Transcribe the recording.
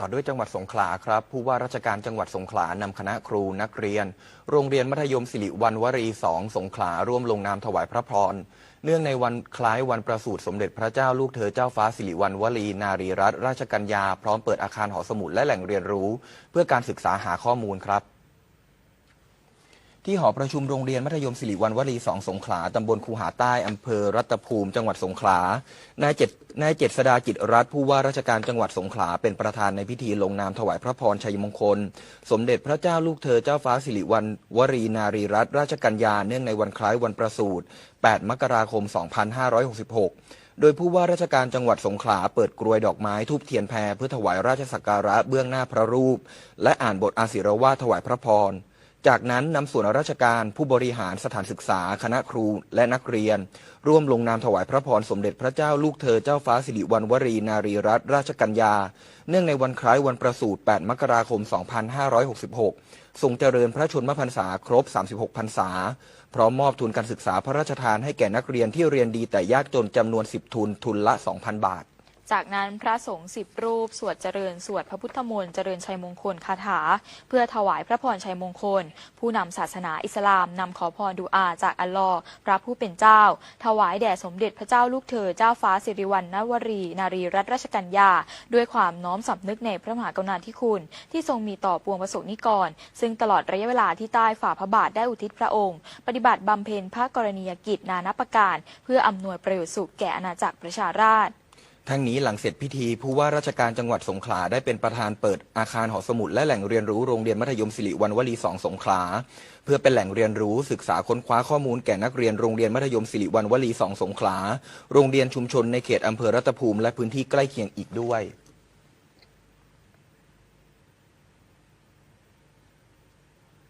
ต่อด้วยจังหวัดสงขลาครับ ผู้ว่าราชการจังหวัดสงขลานำคณะครูนักเรียน โรงเรียนมัธยมสิริวันวรีสองสงขลาร่วมลงนามถวายพระพร เนื่องในวันคล้ายวันประสูติสมเด็จพระเจ้าลูกเธอเจ้าฟ้าสิริวัณวรีนารีรัตนราชกัญญา พร้อมเปิดอาคารหอสมุดและแหล่งเรียนรู้ เพื่อการศึกษาหาข้อมูลครับ ที่หอประชุมโรงเรียนมัธยมสิริวัณวรีสองสงขลาตำบลคูหาใต้อำเภอรัตภูมิ จังหวัดสงขลานายเจตนายเจษดาจิตรัตน์ผู้ว่าราชการจังหวัดสงขลาเป็นประธานในพิธีลงนามถวายพระพรชัยมงคล สมเด็จพระเจ้าลูกเธอเจ้าฟ้าสิริวัณวรีนารีรัตนราชกัญญาเนื่องในวันคล้ายวันประสูติ 8 มกราคม 2566โดยผู้ว่าราชการจังหวัดสงขลาเปิดกรวยดอกไม้ทูบเทียนแพรเพื่อถวายราชสักการะเบื้องหน้าพระรูป และอ่านบทอาศิรวาถวายพระพร จากนั้นนำส่วนราชการผู้บริหารสถานศึกษา คณะครูและนักเรียน ร่วมลงนามถวายพระพรสมเด็จพระเจ้าลูกเธอเจ้าฟ้าสิริวัณวรีนารีรัตนราชกัญญา เนื่องในวันคล้ายวันประสูติ 8 มกราคม 2566 ทรงเจริญพระชนมพรรษาครบ 36 พรรษา พร้อมมอบทุนการศึกษาพระราชทานให้แก่นักเรียนที่เรียนดีแต่ยากจนจำนวน 10 ทุนทุนละ 2,000 บาท จากนั้นพระสงฆ์สิบรูป สวดเจริญสวดพระพุทธมนต์เจริญชัยมงคลคาถา เพื่อถวายพระพรชัยมงคล ผู้นำศาสนาอิสลามนำขอพรดูอาจากอัลลอฮ์พระผู้เป็นเจ้า ถวายแด่สมเด็จพระเจ้าลูกเธอเจ้าฟ้าสิริวัณณวรี นารีรัตนราชกัญญา ด้วยความน้อมสำนึกในพระมหากรุณาธิคุณ ที่ทรงมีต่อปวงประสบนิกร ซึ่งตลอดระยะเวลาที่ใต้ฝ่าพระบาทได้อุทิศพระองค์ ปฏิบัติบำเพ็ญพระกรณียกิจนานาประการ เพื่ออำนวยประโยชน์สุขแก่อาณาจักรประชาราษฎร์ ทั้งนี้หลังเสร็จพิธีผู้ว่าราชการจังหวัดสงขลาได้เป็นประธานเปิดอาคารหอสมุดและแหล่งเรียนรู้โรงเรียนมัธยมสิริวัณวลีสองสงขลา เพื่อเป็นแหล่งเรียนรู้ศึกษาค้นคว้าข้อมูลแก่นักเรียนโรงเรียนมัธยมสิริวัณวลีสองสงขลา โรงเรียนชุมชนในเขตอำเภอรัตภูมิและพื้นที่ใกล้เคียงอีกด้วย